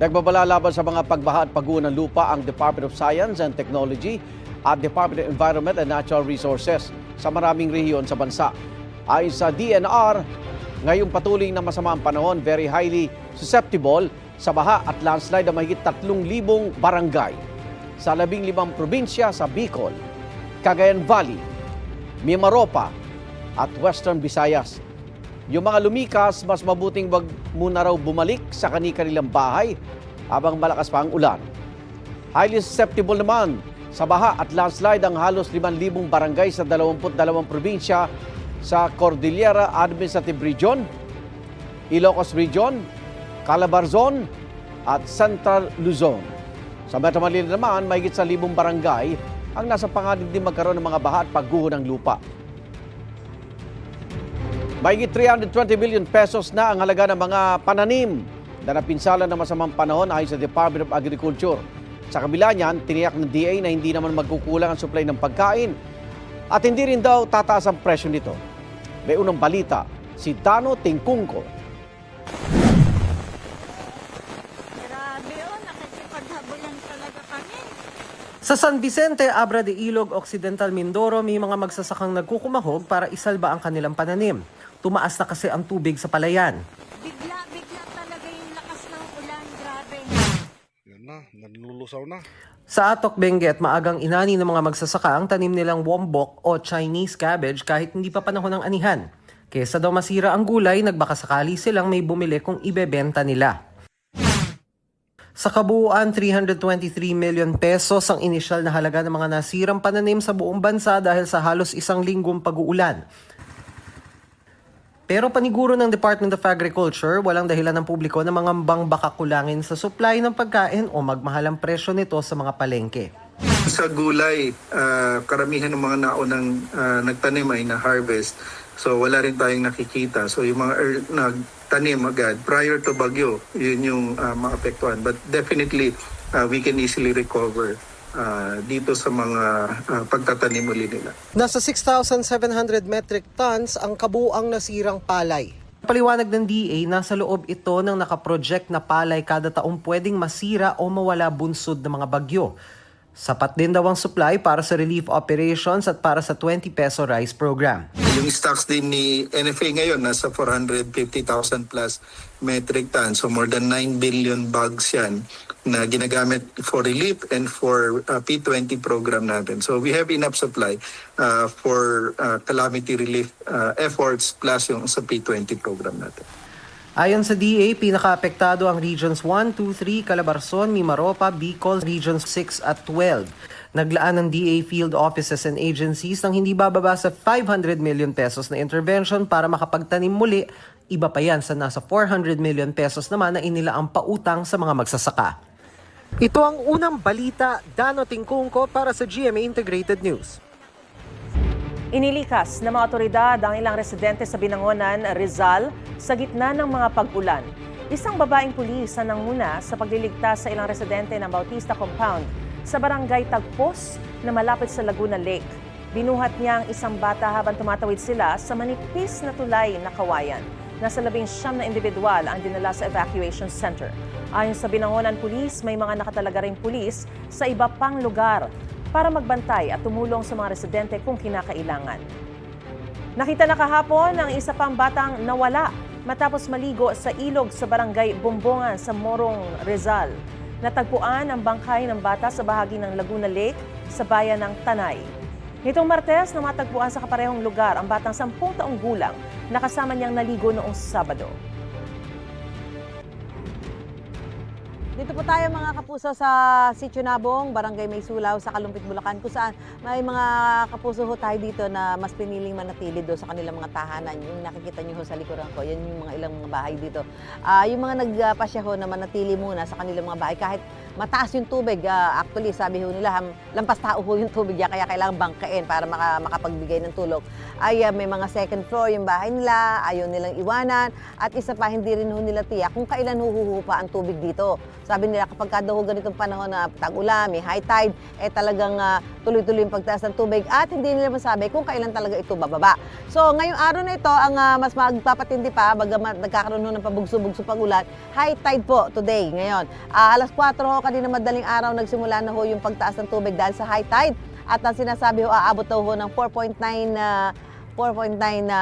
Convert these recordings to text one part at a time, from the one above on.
Nagbabala laban sa mga pagbaha at pagguho ng lupa ang Department of Science and Technology at Department of Environment and Natural Resources sa maraming rehiyon sa bansa. Ayon sa DNR, ngayong patuloy na masama ang panahon, very highly susceptible sa baha at landslide ang mahigit 3,000 barangay sa 15 probinsya sa Bicol, Cagayan Valley, Mimaropa at Western Visayas. Yung mga lumikas, mas mabuting wag muna raw bumalik sa kani-kanilang bahay habang malakas pa ang ulan. Highly susceptible naman sa baha at landslide ang halos 5,000 barangay sa 22 probinsya sa Cordillera Administrative Region, Ilocos Region, Calabarzon at Central Luzon. Sa Metro Manila naman, mahigit sa libong barangay ang nasa panganib din magkaroon ng mga baha at pagguho ng lupa. Mahigit 320 billion pesos na ang halaga ng mga pananim na napinsala ng masamang panahon ayon sa Department of Agriculture. Sa kabila niyan, tiniyak ng DA na hindi naman magkukulang ang supply ng pagkain at hindi rin daw tataas ang presyo nito. May unang balita, si Dano Tingkungko. Grabe oh, nakikipaghabulan talaga kami. Sa San Vicente, Abra de Ilog, Occidental Mindoro, may mga magsasakang nagkukumahog para isalba ang kanilang pananim. Tumaas na kasi ang tubig sa palayan. Bigla, bigla talaga yung lakas ng ulan. Grabe. Yan na, nanlulusaw na. Sa Atok Benguet, maagang inani ng mga magsasaka ang tanim nilang wombok o Chinese cabbage kahit hindi pa panahon ng anihan. Kesa daw masira ang gulay, nagbakasakali silang may bumili kung ibebenta nila. Sa kabuuan, 323 million pesos ang inisyal na halaga ng mga nasirang pananim sa buong bansa dahil sa halos isang linggong pag-uulan. Pero paniguro ng Department of Agriculture, walang dahilan ng publiko na mangambang baka kulangin sa supply ng pagkain o magmahal ang presyo nito sa mga palengke. Sa gulay, ah, karamihan ng mga naunang ah, nagtanim ay na-harvest. So wala rin tayong nakikita. So yung mga ear- nagtanim agad prior to bagyo, yun yung ah, maapektuhan. But definitely, ah, we can easily recover ah, dito sa mga ah, pagtatanim uli nila. Nasa 6,700 metric tons ang kabuang nasirang palay. Paliwanag ng DA, nasa loob ito ng nakaproject na palay kada taong pwedeng masira o mawala bunsod ng mga bagyo. Sapat din daw ang supply para sa relief operations at para sa 20 peso rice program. Yung stocks din ni NFA ngayon nasa 450,000 plus metric tons. So more than 9 billion bags yan na ginagamit for relief and for uh, P20 program natin. So we have enough supply uh, for uh, calamity relief uh, efforts plus yung sa P20 program natin. Ayon sa DA, pinakaapektado ang Regions 1, 2, 3, Calabarzon, Mimaropa, Bicol, Regions 6 at 12. Naglaan ng DA field offices and agencies ng hindi bababa sa 500 million pesos na intervention para makapagtanim muli. Iba pa yan sa nasa 400 million pesos naman na inila ang pautang sa mga magsasaka. Ito ang unang balita, Dano Tingkungko para sa GMA Integrated News. Inilikas ng mga otoridad ang ilang residente sa Binangonan, Rizal, sa gitna ng mga pag-ulan. Isang babaeng pulis ang nanguna sa pagliligtas sa ilang residente ng Bautista Compound sa barangay Tagpos na malapit sa Laguna Lake. Binuhat niya ang isang bata habang tumatawid sila sa manipis na tulay na kawayan. Nasa labing siyam na individual ang dinala sa evacuation center. Ayon sa Binangonan Police, may mga nakatalaga ring pulis sa iba pang lugar para magbantay at tumulong sa mga residente kung kinakailangan. Nakita na kahapon ang isa pang batang nawala matapos maligo sa ilog sa barangay Bumbongan sa Morong, Rizal. Natagpuan ang bangkay ng bata sa bahagi ng Laguna Lake sa bayan ng Tanay. Nitong Martes, namatagpuan sa kaparehong lugar ang batang 10 taong gulang na kasama niyang naligo noong Sabado. Dito po tayo mga kapuso sa Sitio Nabong, Barangay May Sulaw sa Kalumpit, Bulacan kung saan may mga kapuso ho tayo dito na mas piniling manatili do sa kanilang mga tahanan. Yung nakikita niyo ho sa likuran ko, yan yung mga ilang mga bahay dito. Ah, yung mga nagpasya ho na manatili muna sa kanilang mga bahay kahit mataas yung tubig. Ah, actually, sabi ho nila, lampas tao ho yung tubig kaya kailangan bangkain para maka, makapagbigay ng tulog. Ay ah, may mga second floor yung bahay nila, ayaw nilang iwanan, at isa pa hindi rin ho nila tiyak kung kailan huhuhupa ang tubig dito. Sabi nila kapag kada ho ganitong panahon na tag-ulan, may high tide, eh talagang ah, tuloy-tuloy yung pagtaas ng tubig at hindi nila masabi kung kailan talaga ito bababa. So ngayong araw na ito, ang ah, mas magpapatindi pa, bagamat nagkakaroon ng pabugso-bugso pag-ulan, high tide po today, ngayon. Ah, alas 4 ho, kanina madaling araw, nagsimula na ho yung pagtaas ng tubig dahil sa high tide. At ang sinasabi ho, aabot daw ho ng 4.9 na 4.9 na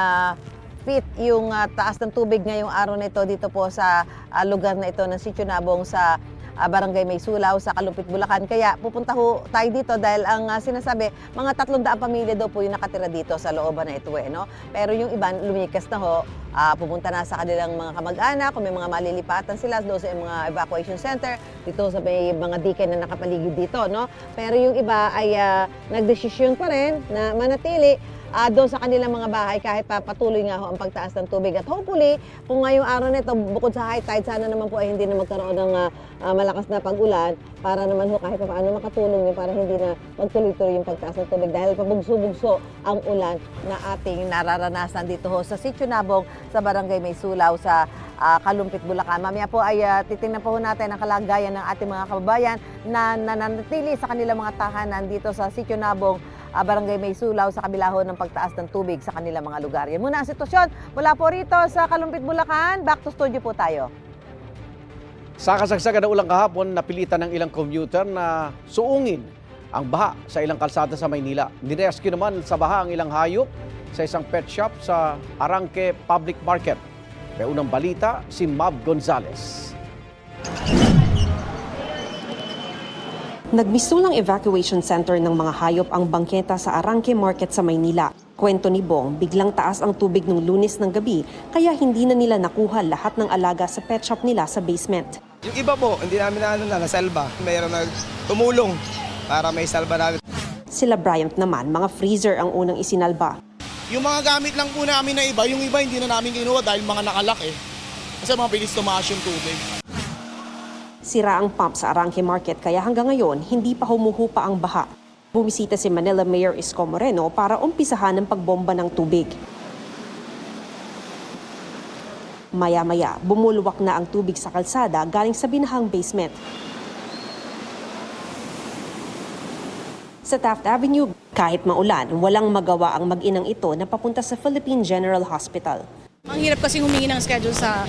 feet yung ah, taas ng tubig ngayong araw na ito dito po sa ah, lugar na ito ng Sitio Nabong sa ah, Barangay May Sulaw sa Kalumpit, Bulacan. Kaya pupunta ho tayo dito dahil ang ah, sinasabi, mga 300 pamilya daw po yung nakatira dito sa looban na ito eh, no? Pero yung iba lumikas na ho, ah, pupunta na sa kanilang mga kamag-anak, kung may mga malilipatan sila doon sa mga evacuation center, dito sa may mga diken na nakapaligid dito, no? Pero yung iba ay ah, nagdesisyon pa rin na manatili ah, doon sa kanilang mga bahay kahit pa patuloy nga ho ang pagtaas ng tubig. At hopefully, kung ngayong araw na ito, bukod sa high tide, sana naman po ay hindi na magkaroon ng ah, malakas na pag-ulan para naman ho kahit pa paano makatulong yun para hindi na magtuloy-tuloy yung pagtaas ng tubig dahil pabugso-bugso ang ulan na ating nararanasan dito ho sa Sitio Nabong sa Barangay May Sulaw sa ah, Kalumpit, Bulacan. Mamaya po ay ah, titingnan po natin ang kalagayan ng ating mga kababayan na nananatili sa kanilang mga tahanan dito sa Sitio Nabong ah, Barangay May Sulaw sa kabila ho ng pagtaas ng tubig sa kanilang mga lugar. Yan muna ang sitwasyon mula po rito sa Kalumpit, Bulacan. Back to studio po tayo. Sa kasagsagan ng ulang kahapon, napilitan ng ilang commuter na suungin ang baha sa ilang kalsada sa Maynila. Nirescue naman sa baha ang ilang hayop sa isang pet shop sa Arangke Public Market. May unang balita, si Mab Gonzales. Nagmisulang evacuation center ng mga hayop ang bangketa sa Arangke Market sa Maynila. Kwento ni Bong, biglang taas ang tubig nung lunes ng gabi kaya hindi na nila nakuha lahat ng alaga sa pet shop nila sa basement. Yung iba po, hindi namin na ano na, nasalba. Mayroon nag tumulong para may salba namin. Sila Bryant naman, mga freezer ang unang isinalba. Yung mga gamit lang po namin na iba, yung iba hindi na namin kinuha dahil mga nakalak eh. Kasi mga bilis tumaas yung tubig. Sira ang pump sa Arangke Market kaya hanggang ngayon hindi pa humuhupa ang baha. Bumisita si Manila Mayor Isko Moreno para umpisahan ang pagbomba ng tubig. Maya-maya, bumulwak na ang tubig sa kalsada galing sa binahang basement. Sa Taft Avenue, kahit maulan, walang magawa ang mag-inang ito na papunta sa Philippine General Hospital. Ang hirap kasi humingi ng schedule sa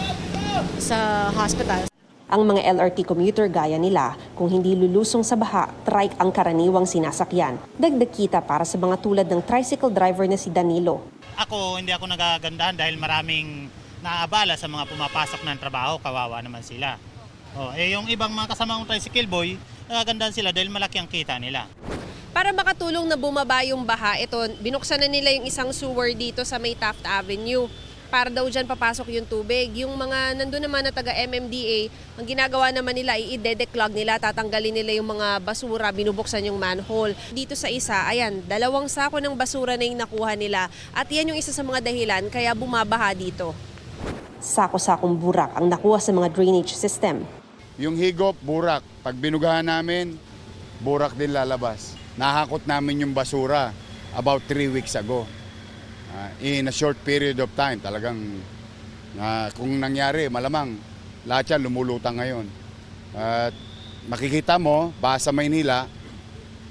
sa hospital. Ang mga LRT commuter gaya nila, kung hindi lulusong sa baha, trike ang karaniwang sinasakyan. Dagdag kita para sa mga tulad ng tricycle driver na si Danilo. Ako, hindi ako nagagandahan dahil maraming naabala sa mga pumapasok ng trabaho, kawawa naman sila. Oh, eh yung ibang mga kasamang tricycle boy, nagagandahan sila dahil malaki ang kita nila. Para makatulong na bumaba yung baha, ito, binuksan na nila yung isang sewer dito sa may Taft Avenue. Para daw dyan papasok yung tubig. Yung mga nandun naman na taga MMDA, ang ginagawa naman nila, i-declog nila, tatanggalin nila yung mga basura, binubuksan yung manhole. Dito sa isa, ayan, dalawang sako ng basura na yung nakuha nila. At yan yung isa sa mga dahilan kaya bumabaha dito. Sako-sakong burak ang nakuha sa mga drainage system. Yung higop, burak. Pag binugahan namin, burak din lalabas. Nahakot namin yung basura about three weeks ago. Ah, in a short period of time, talagang ah, kung nangyari, malamang lahat yan lumulutang ngayon. At makikita mo, baha sa Maynila,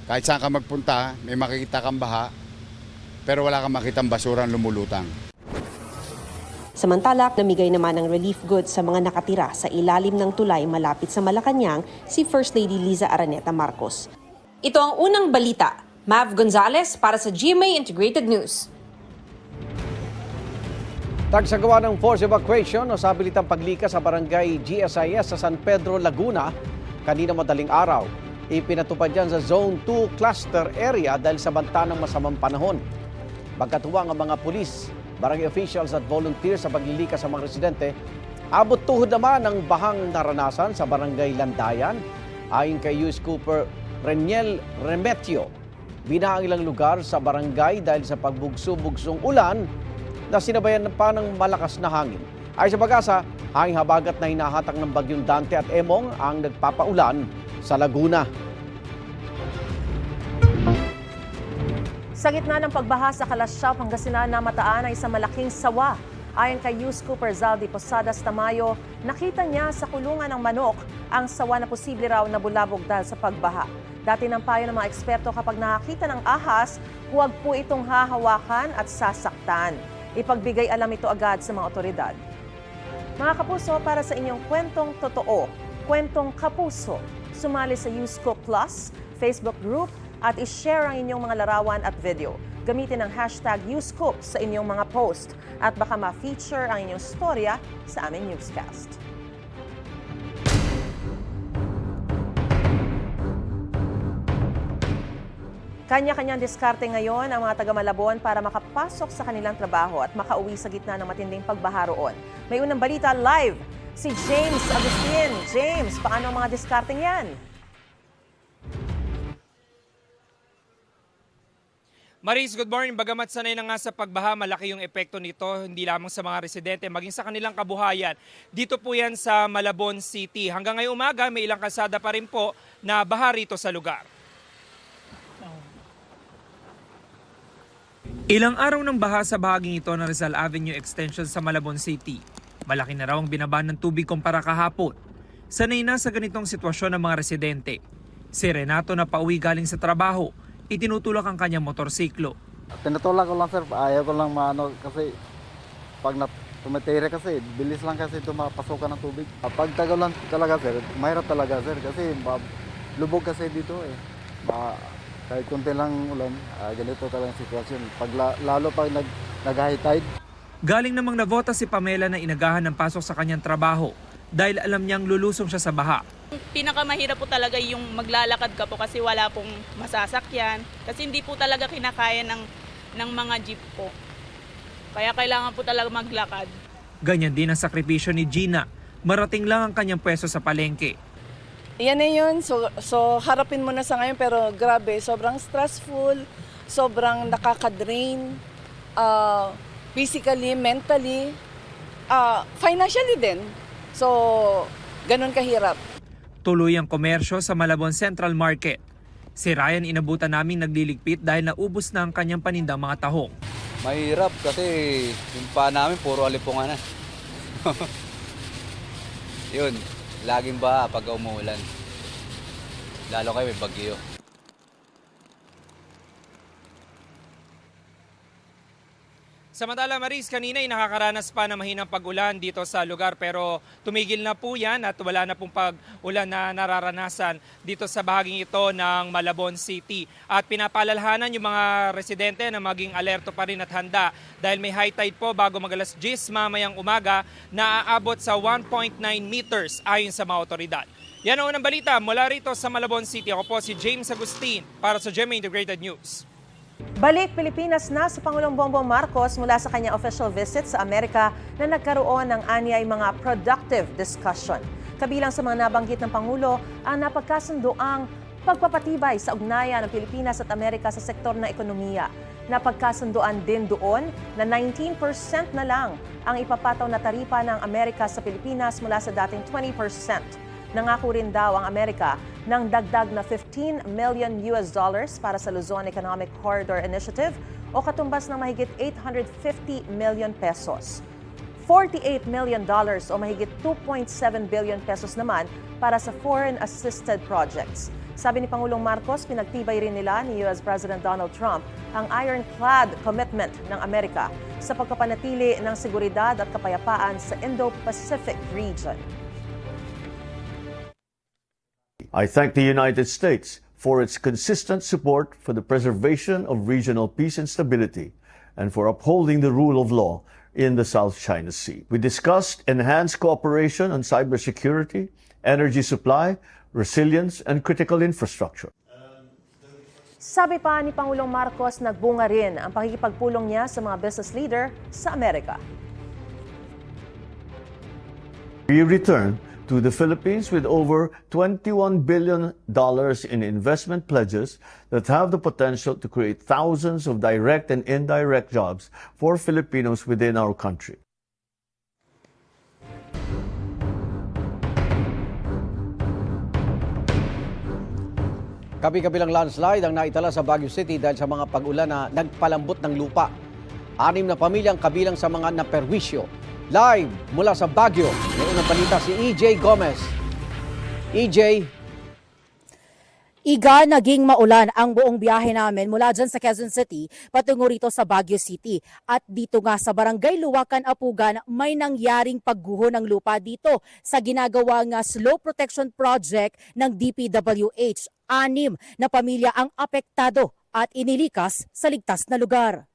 kahit saan ka magpunta, may makikita kang baha, pero wala kang makitang basura lumulutang. Samantala, namigay naman ng relief goods sa mga nakatira sa ilalim ng tulay malapit sa Malacanang si First Lady Liza Araneta Marcos. Ito ang unang balita. Mav Gonzalez para sa GMA Integrated News. Tagsagawa ng force evacuation o sa habilitang paglikas sa barangay GSIS sa San Pedro, Laguna kanina madaling araw. Ipinatupad yan sa Zone 2 cluster area dahil sa banta ng masamang panahon. Magkatuwang ang mga pulis, barangay officials at volunteers sa paglilikas sa mga residente. Abot tuhod naman ang bahang naranasan sa barangay Landayan ayon kay US Cooper Reniel Remetio. Bina ang ilang lugar sa barangay dahil sa pagbugso-bugsong ulan na sinabayan pa ng malakas na hangin. Ay sa pag-asa, hanging habagat na hinahatak ng bagyong Dante at Emong ang nagpapaulan sa Laguna. Sa gitna ng pagbaha sa Kalasyaw, Pangasinan na mataan ay isang malaking sawa Ayon kay Yus Cooper Zaldi Posadas Tamayo, nakita niya sa kulungan ng manok ang sawa na posible raw na bulabog dahil sa pagbaha. Dati ng payo ng mga eksperto kapag nakakita ng ahas, huwag po itong hahawakan at sasaktan. Ipagbigay alam ito agad sa mga otoridad. Mga kapuso, para sa inyong kwentong totoo, kwentong kapuso, sumali sa Usco Plus Facebook group at ishare ang inyong mga larawan at video. Gamitin ang hashtag Uscoop sa inyong mga post at baka ma-feature ang inyong storya sa aming newscast. Kanya-kanyang diskarte ngayon ang mga taga Malabon para makapasok sa kanilang trabaho at makauwi sa gitna ng matinding pagbaha roon. May unang balita live, si James Agustin. James, paano ang mga diskarteng yan? Maris, good morning. Bagamat sanay na nga sa pagbaha, malaki yung epekto nito, hindi lamang sa mga residente, maging sa kanilang kabuhayan. Dito po yan sa Malabon City. Hanggang ngayong umaga, may ilang kalsada pa rin po na baha rito sa lugar. Ilang araw ng baha sa bahaging ito ng Rizal Avenue Extension sa Malabon City. Malaki na raw ang binaba ng tubig kumpara kahapon. Sanay na sa ganitong sitwasyon ng mga residente. Si Renato na pauwi galing sa trabaho, itinutulak ang kanyang motorsiklo. Tinutulak ko lang sir, ayaw ko lang maano kasi pag na tumitire kasi, bilis lang kasi ito mapasukan ng tubig. Ah, Pag tagal lang talaga sir, mahirap talaga sir kasi lubog kasi dito eh. Ma kahit konti lang ulan, ah, ganito talaga ang sitwasyon. Pag la- lalo pag nag, nag-high tide, Galing namang navota si Pamela na inagahan ng pasok sa kanyang trabaho dahil alam niyang lulusong siya sa baha. Pinakamahirap po talaga yung maglalakad ka po kasi wala pong masasakyan. Kasi hindi po talaga kinakaya ng, ng mga jeep po. Kaya kailangan po talaga maglakad. Ganyan din ang sakripisyo ni Gina. Marating lang ang kanyang pwesto sa palengke. Yan na yun. So, so harapin mo na sa ngayon pero grabe, sobrang stressful, sobrang nakaka-drain, uh, physically, mentally, uh, financially din. So, ganun kahirap. Tuloy ang komersyo sa Malabon Central Market. Si Ryan inabutan namin nagliligpit dahil naubos na ang kanyang panindang mga tahong. Mahirap kasi yung pa namin puro alipungan na. Yun, laging ba pag umuulan. Lalo kayo may bagyo. Samantala Maris, kanina ay nakakaranas pa ng mahinang pag-ulan dito sa lugar pero tumigil na po yan at wala na pong pag-ulan na nararanasan dito sa bahaging ito ng Malabon City. At pinapalalhanan yung mga residente na maging alerto pa rin at handa dahil may high tide po bago mag alas 10 mamayang umaga na aabot sa 1.9 meters ayon sa mga otoridad. Yan ang unang balita mula rito sa Malabon City. Ako po si James Agustin para sa GMA Integrated News. Balik Pilipinas na sa Pangulong Bongbong Marcos mula sa kanyang official visit sa Amerika na nagkaroon ng anyay mga productive discussion. Kabilang sa mga nabanggit ng Pangulo ang napagkasundoang pagpapatibay sa ugnayan ng Pilipinas at Amerika sa sektor ng ekonomiya. Napagkasundoan din doon na 19% na lang ang ipapataw na taripa ng Amerika sa Pilipinas mula sa dating 20%. Nangako rin daw ang Amerika ng dagdag na 15 million US dollars para sa Luzon Economic Corridor Initiative o katumbas ng mahigit 850 million pesos. 48 million dollars o mahigit 2.7 billion pesos naman para sa foreign assisted projects. Sabi ni Pangulong Marcos, pinagtibay rin nila ni US President Donald Trump ang ironclad commitment ng Amerika sa pagkapanatili ng seguridad at kapayapaan sa Indo-Pacific region. I thank the United States for its consistent support for the preservation of regional peace and stability and for upholding the rule of law in the South China Sea. We discussed enhanced cooperation on cybersecurity, energy supply, resilience, and critical infrastructure. Sabi pa ni Pangulong Marcos, nagbunga rin ang pakikipagpulong niya sa mga business leader sa Amerika. We return to the Philippines with over $21 billion in investment pledges that have the potential to create thousands of direct and indirect jobs for Filipinos within our country. Kabi-kabilang landslide ang naitala sa Baguio City dahil sa mga pag-ulan na nagpalambot ng lupa. Anim na pamilyang kabilang sa mga naperwisyo. Live mula sa Baguio, may unang balita si EJ Gomez. EJ, Iga, naging maulan ang buong biyahe namin mula dyan sa Quezon City patungo rito sa Baguio City. At dito nga sa Barangay Luwakan, Apugan, may nangyaring pagguho ng lupa dito sa ginagawa nga slow protection project ng DPWH. Anim na pamilya ang apektado at inilikas sa ligtas na lugar.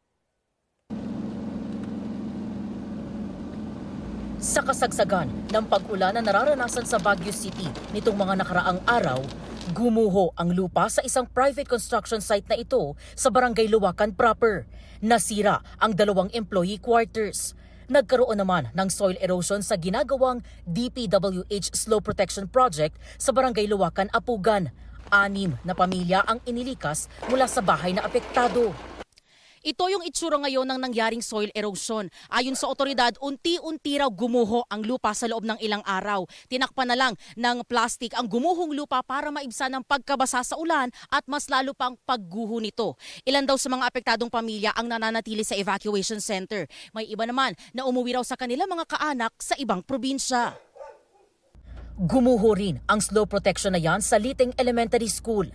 Sa kasagsagan ng pag-ulan na nararanasan sa Baguio City nitong mga nakaraang araw, gumuho ang lupa sa isang private construction site na ito sa Barangay Luwakan proper. Nasira ang dalawang employee quarters. Nagkaroon naman ng soil erosion sa ginagawang DPWH Slow Protection Project sa Barangay Luwakan, Apugan. Anim na pamilya ang inilikas mula sa bahay na apektado. Ito yung itsura ngayon ng nangyaring soil erosion. Ayon sa otoridad, unti-unti raw gumuho ang lupa sa loob ng ilang araw. Tinakpan na lang ng plastic ang gumuhong lupa para maibsan ang pagkabasa sa ulan at mas lalo pang pagguho nito. Ilan daw sa mga apektadong pamilya ang nananatili sa evacuation center. May iba naman na umuwi raw sa kanilang mga kaanak sa ibang probinsya. Gumuho rin ang slow protection na yan sa Liting Elementary School.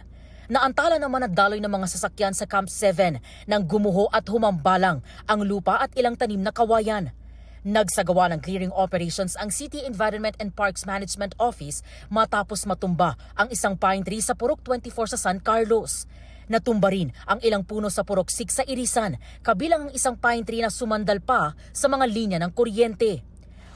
Naantala naman at daloy ng mga sasakyan sa Camp 7 nang gumuho at humambalang ang lupa at ilang tanim na kawayan. Nagsagawa ng clearing operations ang City Environment and Parks Management Office matapos matumba ang isang pine tree sa Purok 24 sa San Carlos. Natumba rin ang ilang puno sa Purok 6 sa Irisan, kabilang ang isang pine tree na sumandal pa sa mga linya ng kuryente.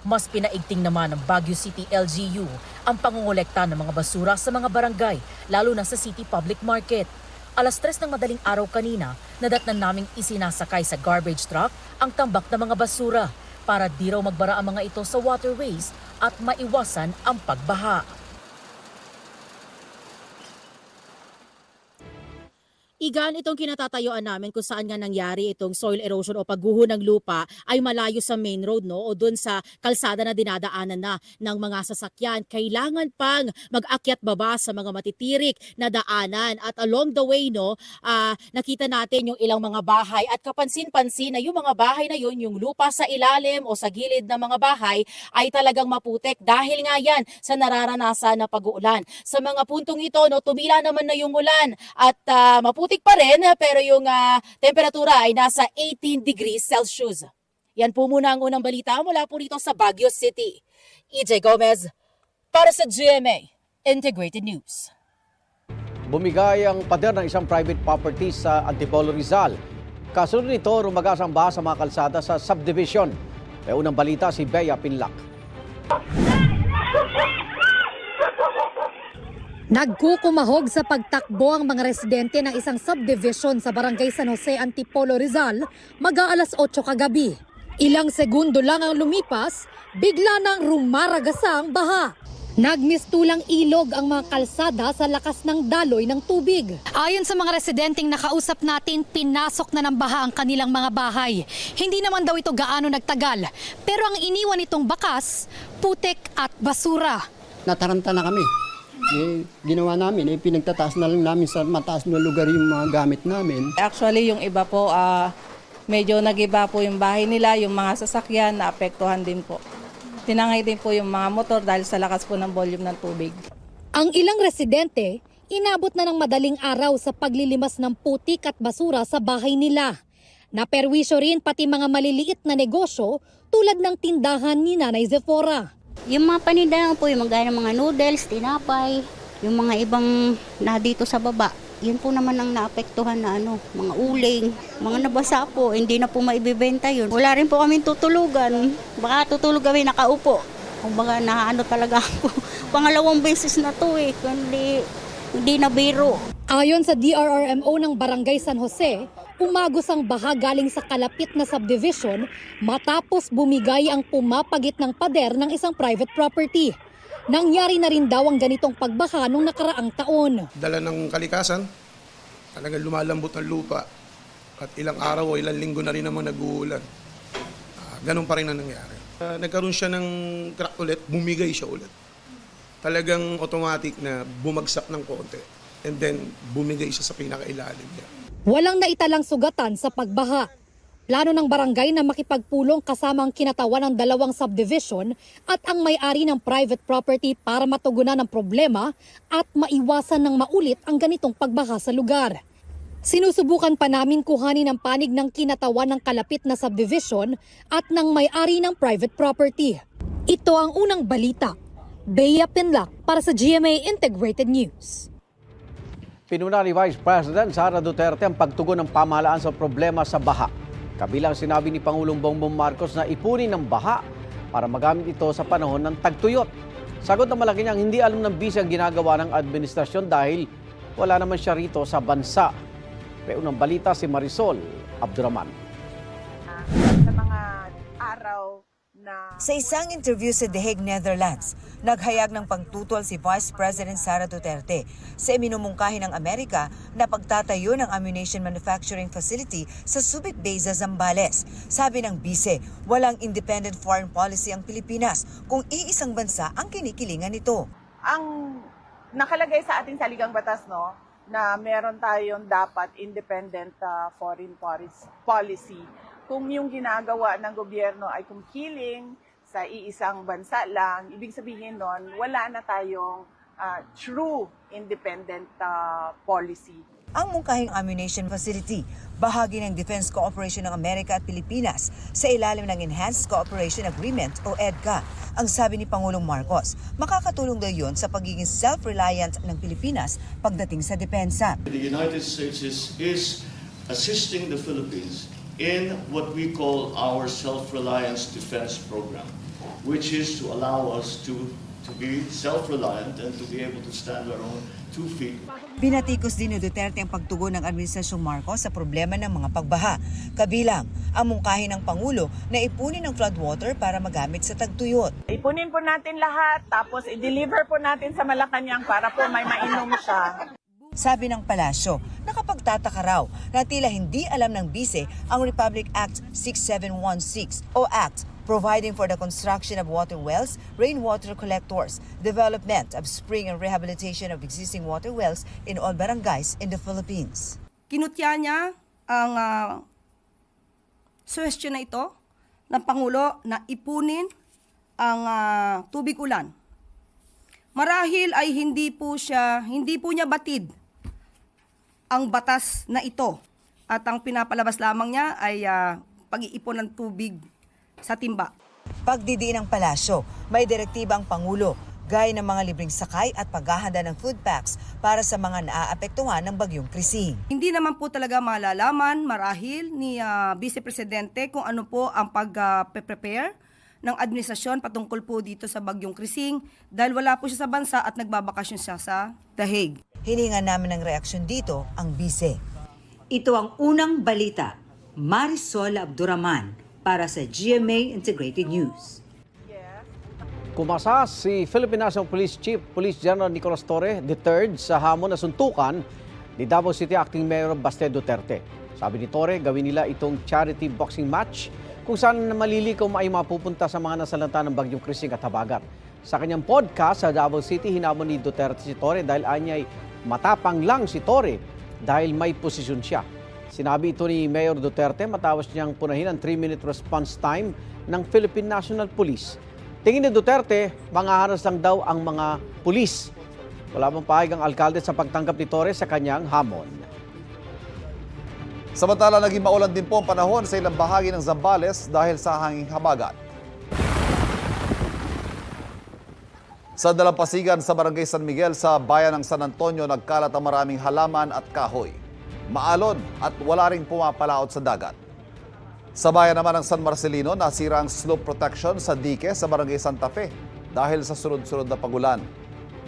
Mas pinaigting naman ng Baguio City LGU ang pangongolekta ng mga basura sa mga barangay, lalo na sa City Public Market. Alas tres ng madaling araw kanina, nadatnan naming isinasakay sa garbage truck ang tambak ng mga basura para di raw magbara ang mga ito sa waterways at maiwasan ang pagbaha. Igan itong kinatatayuan namin kung saan nga nangyari itong soil erosion o pagguho ng lupa ay malayo sa main road no? O doon sa kalsada na dinadaanan na ng mga sasakyan. Kailangan pang mag-akyat baba sa mga matitirik na daanan. At along the way no ah, nakita natin yung ilang mga bahay. At kapansin-pansin na yung mga bahay na yun yung lupa sa ilalim o sa gilid ng mga bahay ay talagang maputek dahil nga yan sa nararanasan na pag-uulan. Sa mga puntong ito no tumila naman na yung ulan. At ah, maputik pa rin pero yung ah, temperatura ay nasa 18 degrees Celsius. Yan po muna ang unang balita mula po rito sa Baguio City. EJ Gomez para sa GMA Integrated News. bumigay ang pader ng isang private property sa Antipolo Rizal. Kasunod nito, rumagas ang baha sa mga kalsada sa subdivision. May unang balita si Bea Pinlac. Nagkukumahog sa pagtakbo ang mga residente ng isang subdivision sa Barangay San Jose, Antipolo, Rizal, mag-aalas 8 kagabi. Ilang segundo lang ang lumipas, bigla nang rumaragasa ang baha. Nagmistulang ilog ang mga kalsada sa lakas ng daloy ng tubig. Ayon sa mga residenteng nakausap natin, pinasok na ng baha ang kanilang mga bahay. Hindi naman daw ito gaano nagtagal, pero ang iniwan itong bakas, putek at basura. nataranta na kami. Eh, ginawa namin, eh, pinagtataas na lang namin sa mataas na lugar yung mga gamit namin. Actually, yung iba po, ah, medyo nagiba po yung bahay nila, yung mga sasakyan, naapektuhan din po. Tinangay din po yung mga motor dahil sa lakas po ng volume ng tubig. Ang ilang residente, inabot na ng madaling araw sa paglilimas ng putik at basura sa bahay nila. Naperwisyo rin pati mga maliliit na negosyo tulad ng tindahan ni Nanay Zephora. Yung mga panindahan po, yung mga, mga noodles, tinapay, yung mga ibang na dito sa baba, yun po naman ang naapektuhan na ano, mga uling, mga nabasa po, hindi na po maibibenta yun. Wala rin po kami tutulugan, baka tutulog kami nakaupo. Kung baga na ano talaga ako, pangalawang beses na to eh, hindi, hindi na biro. Ayon sa DRRMO ng Barangay San Jose, umagos ang baha galing sa kalapit na subdivision matapos bumigay ang pumapagit ng pader ng isang private property. Nangyari na rin daw ang ganitong pagbaha nung nakaraang taon. Dala ng kalikasan, talagang lumalambot ang lupa. At ilang araw o ilang linggo na rin naman nag-uulan. Ah, ganun pa rin ang nangyari. Ah, nagkaroon siya ng crack ulit, bumigay siya ulit. Talagang automatic na bumagsak ng konti. And then bumigay siya sa pinakailalim niya. Walang naitalang sugatan sa pagbaha. Plano ng barangay na makipagpulong kasama ang kinatawan ng dalawang subdivision at ang may-ari ng private property para matugunan ang problema at maiwasan ng maulit ang ganitong pagbaha sa lugar. Sinusubukan pa namin kuhanin ang panig ng kinatawan ng kalapit na subdivision at ng may-ari ng private property. Ito ang unang balita. Bea Pinlock para sa GMA Integrated News. Pinuna ni Vice President Sara Duterte ang pagtugon ng pamahalaan sa problema sa baha. Kabilang sinabi ni Pangulong Bongbong Marcos na ipunin ng baha para magamit ito sa panahon ng tagtuyot. Sagot ng malaki niyang hindi alam ng bisi ang ginagawa ng administrasyon dahil wala naman siya rito sa bansa. May unang balita si Marisol Abduraman. sa mga araw na Sa isang interview sa The Hague, Netherlands, naghayag ng pagtutol si Vice President Sara Duterte sa iminumungkahi ng Amerika na pagtatayo ng ammunition manufacturing facility sa Subic Bay sa Zambales. Sabi ng bise, walang independent foreign policy ang Pilipinas kung iisang bansa ang kinikilingan nito. ang nakalagay sa ating saligang batas no na meron tayong dapat independent uh, foreign policy- policy kung yung ginagawa ng gobyerno ay kumkiling sa iisang bansa lang ibig sabihin nun wala na tayong uh, true independent uh, policy Ang mungkahing ammunition facility, bahagi ng Defense Cooperation ng Amerika at Pilipinas sa ilalim ng Enhanced Cooperation Agreement o EDCA. Ang sabi ni Pangulong Marcos, makakatulong daw yun sa pagiging self-reliant ng Pilipinas pagdating sa depensa. The United States is, is assisting the Philippines in what we call our self-reliance defense program, which is to allow us to, to be self-reliant and to be able to stand our own two feet. Binatikos din ni Duterte ang pagtugon ng Administrasyong Marcos sa problema ng mga pagbaha. Kabilang, ang mungkahi ng Pangulo na ipunin ng floodwater para magamit sa tagtuyot. ipunin po natin lahat tapos i-deliver po natin sa Malacanang para po may mainom siya Sabi ng palasyo, nakapagtataka raw na tila hindi alam ng bise ang Republic Act 6716 o Act providing for the construction of water wells, rainwater collectors, development of spring and rehabilitation of existing water wells in all barangays in the Philippines. kinutya niya ang uh, suwestyon na ito ng Pangulo na ipunin ang ah, tubig ulan. Marahil ay hindi po siya, hindi po niya batid ang batas na ito. At ang pinapalabas lamang niya ay ah, pag-iipon ng tubig sa timba. Pagdidiin ng palasyo, may direktiba ang Pangulo gaya ng mga libreng sakay at paghahanda ng food packs para sa mga naaapektuhan ng bagyong Krising. Hindi naman po talaga malalaman marahil ni ah, Vice Presidente kung ano po ang pag-prepare ng administrasyon patungkol po dito sa Bagyong Krising dahil wala po siya sa bansa at nagbabakasyon siya sa The Hague. Hiningan namin ng reaksyon dito ang bise. Ito ang unang balita. Marisol Abduraman para sa GMA Integrated News. Kumasa si Philippine National Police Chief Police General Nicolas Torre III sa hamon na suntukan ni Davao City Acting Mayor Baste Duterte. Sabi ni Torre, gawin nila itong charity boxing match kung saan malilikom ay mapupunta sa mga nasalanta ng Bagyong Krising at Habagat. Sa kanyang podcast sa Davao City, hinamon ni Duterte si Torre dahil anyay matapang lang si Torre dahil may posisyon siya. Sinabi ito ni Mayor Duterte matapos niyang punahin ang 3-minute response time ng Philippine National Police. Tingin ni Duterte, mangaharas lang daw ang mga pulis. Wala pang pahig ang alkalde sa pagtanggap ni Torres sa kanyang hamon. Samantala, naging maulan din po ang panahon sa ilang bahagi ng Zambales dahil sa hanging habagat. Sa dalampasigan sa Barangay San Miguel sa bayan ng San Antonio, nagkalat ang maraming halaman at kahoy. Maalon at wala ring pumapalaot sa dagat. Sa bayan naman ng San Marcelino, nasira ang slope protection sa dike sa Barangay Santa Fe dahil sa sunod-sunod na pagulan.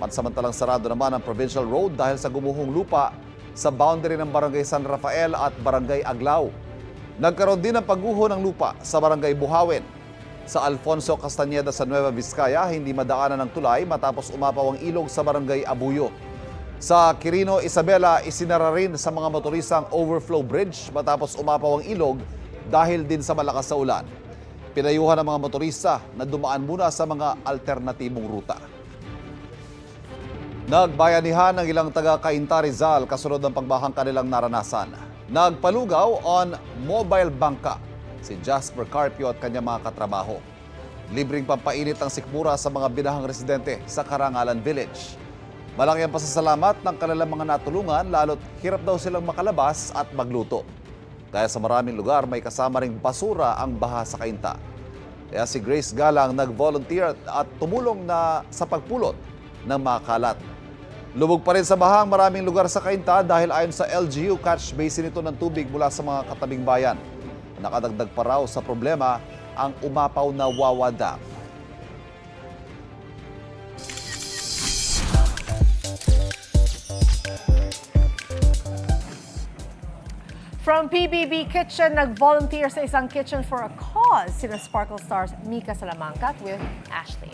Pansamantalang sarado naman ang provincial road dahil sa gumuhong lupa sa boundary ng Barangay San Rafael at Barangay Aglao. Nagkaroon din ng pagguho ng lupa sa Barangay Buhawen. Sa Alfonso Castañeda sa Nueva Vizcaya, hindi madaanan ng tulay matapos umapaw ang ilog sa Barangay Abuyo. Sa Quirino, Isabela, isinara rin sa mga motorisang overflow bridge matapos umapaw ang ilog dahil din sa malakas sa ulan. Pinayuhan ng mga motorista na dumaan muna sa mga alternatibong ruta. Nagbayanihan ng ilang taga Cainta Rizal kasunod ng pagbahang kanilang naranasan. Nagpalugaw on mobile bangka si Jasper Carpio at kanyang mga katrabaho. Libreng pampainit ang sikmura sa mga binahang residente sa Karangalan Village. Malaki ang pasasalamat ng kanilang mga natulungan lalo't hirap daw silang makalabas at magluto. Kaya sa maraming lugar may kasama ring basura ang baha sa kainta. Kaya si Grace Galang nag-volunteer at tumulong na sa pagpulot ng mga kalat. Lubog pa rin sa bahang maraming lugar sa Kainta dahil ayon sa LGU, catch basin ito ng tubig mula sa mga katabing bayan. Nakadagdag pa raw sa problema ang umapaw na Wawa. From PBB Kitchen, nag-volunteer sa isang kitchen for a cause sina Sparkle Stars Mika Salamanca with Ashley.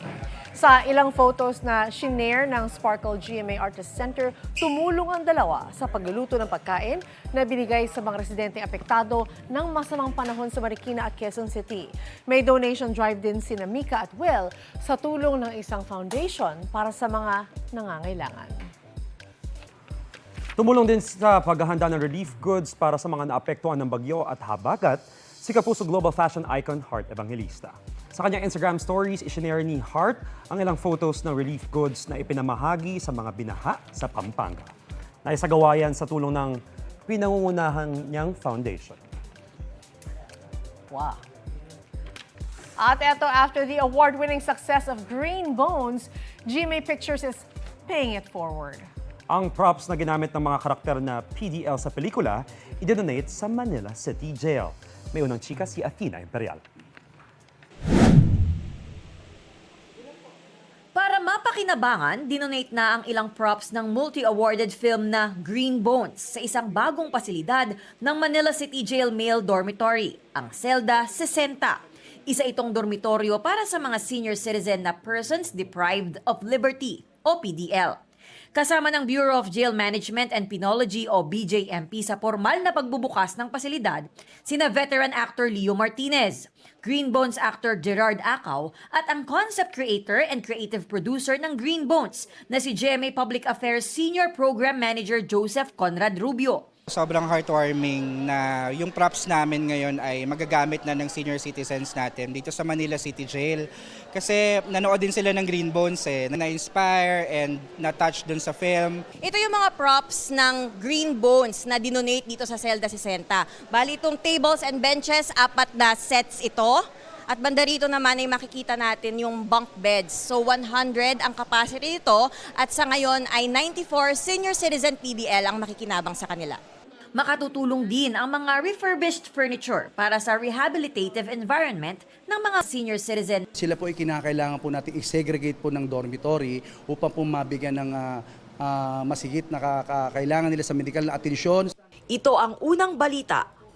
Sa ilang photos na shinare ng Sparkle GMA Artist Center, tumulong ang dalawa sa pagluluto ng pagkain na binigay sa mga residente apektado ng masamang panahon sa Marikina at Quezon City. May donation drive din sina Mika at Will sa tulong ng isang foundation para sa mga nangangailangan. Tumulong din sa paghahanda ng relief goods para sa mga naapektuhan ng bagyo at habagat si Kapuso Global Fashion icon Heart Evangelista. Sa kanyang Instagram stories, isinare ni Heart ang ilang photos ng relief goods na ipinamahagi sa mga binaha sa Pampanga. Naisagawa yan sa tulong ng pinangungunahan niyang foundation. Wow. At eto, after the award-winning success of Green Bones, GMA Pictures is paying it forward. Ang props na ginamit ng mga karakter na PDL sa pelikula, idonate sa Manila City Jail. May unang chika si Athena Imperial. Para mapakinabangan, dinonate na ang ilang props ng multi-awarded film na Green Bones sa isang bagong pasilidad ng Manila City Jail Male Dormitory, ang Selda 60. Isa itong dormitoryo para sa mga senior citizen na persons deprived of liberty o PDL. Kasama ng Bureau of Jail Management and Penology o BJMP sa formal na pagbubukas ng pasilidad, sina veteran actor Leo Martinez, Green Bones actor Gerard Acaw at ang concept creator and creative producer ng Green Bones na si GMA Public Affairs Senior Program Manager Joseph Conrad Rubio. Sobrang heartwarming na yung props namin ngayon ay magagamit na ng senior citizens natin dito sa Manila City Jail. Kasi nanood din sila ng Green Bones eh, na-inspire and na-touch dun sa film. Ito yung mga props ng Green Bones na dinonate dito sa Zelda 60. Bali itong tables and benches, apat na sets ito. At banda rito naman ay makikita natin yung bunk beds. So 100 ang capacity nito at sa ngayon ay 94 senior citizen PDL ang makikinabang sa kanila. Makatutulong din ang mga refurbished furniture para sa rehabilitative environment ng mga senior citizen. Sila po ay kinakailangan po natin i-segregate po ng dormitory upang po mabigyan ng ah, ah, masigit na kailangan nila sa medical na atensyon. Ito ang unang balita.